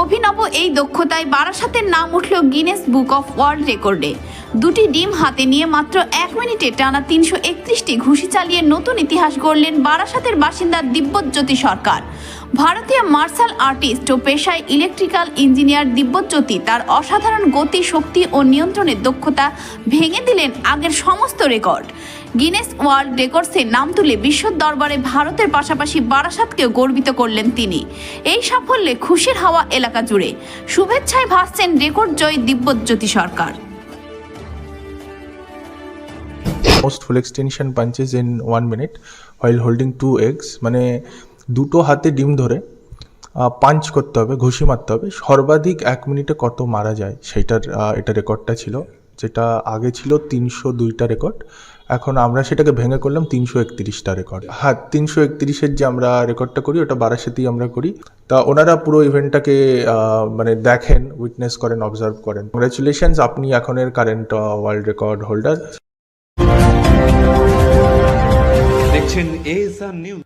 অভিনব এই দক্ষতায় বারাসাতের নাম উঠল গিনেস বুক অফ ওয়ার্ল্ড রেকর্ডে। দুটি ডিম হাতে নিয়ে মাত্র এক মিনিটে টানা তিনশো একত্রিশটি ঘুষি চালিয়ে নতুন ইতিহাস গড়লেন বারাসাতের বাসিন্দা দিব্যজ্যোতি সরকার। ভারতীয় মার্শাল আর্টিস্ট ও পেশায় ইলেকট্রিক্যাল ইঞ্জিনিয়ার দিব্যজ্যোতি তার অসাধারণ গতি, শক্তি ও নিয়ন্ত্রণের দক্ষতা ভেঙে দিলেন আগের সমস্ত রেকর্ড। গিনেস ওয়ার্ল্ড রেকর্ডসে নাম তুলে বিশ্ব দরবারে ভারতের পাশাপাশি বারাসাতকেও গর্বিত করলেন তিনি। এই সাফল্যে খুশির হাওয়া এলাকা জুড়ে। শুভেচ্ছায় ভাসছেন record Joyee Dibyajyoti Sarkar. Most full extension punches in one minute while holding two eggs মানে দুটো হাতে ডিম ধরে পাঞ্চ করতে হবে, ঘুষি মারতে হবে। সর্বাধিক এক মিনিটে কত মারা যায়, সেইটার এটা রেকর্ডটা ছিল। যেটা আগে ছিল তিনশো দুইটা রেকর্ড, এখন আমরা সেটাকে ভেঙে করলাম তিনশো একত্রিশটা রেকর্ড। হ্যাঁ তিনশো একত্রিশের যে আমরা রেকর্ডটা করি, ওটা বারাসাতেই আমরা করি। তা ওনারা পুরো ইভেন্টটাকে মানে দেখেন, উইটনেস করেন, অবজার্ভ করেন। কংগ্রাচুলেশনস আপনি এখনের কারেন্ট ওয়ার্ল্ড রেকর্ড হোল্ডার দেখছেন আর নিউজ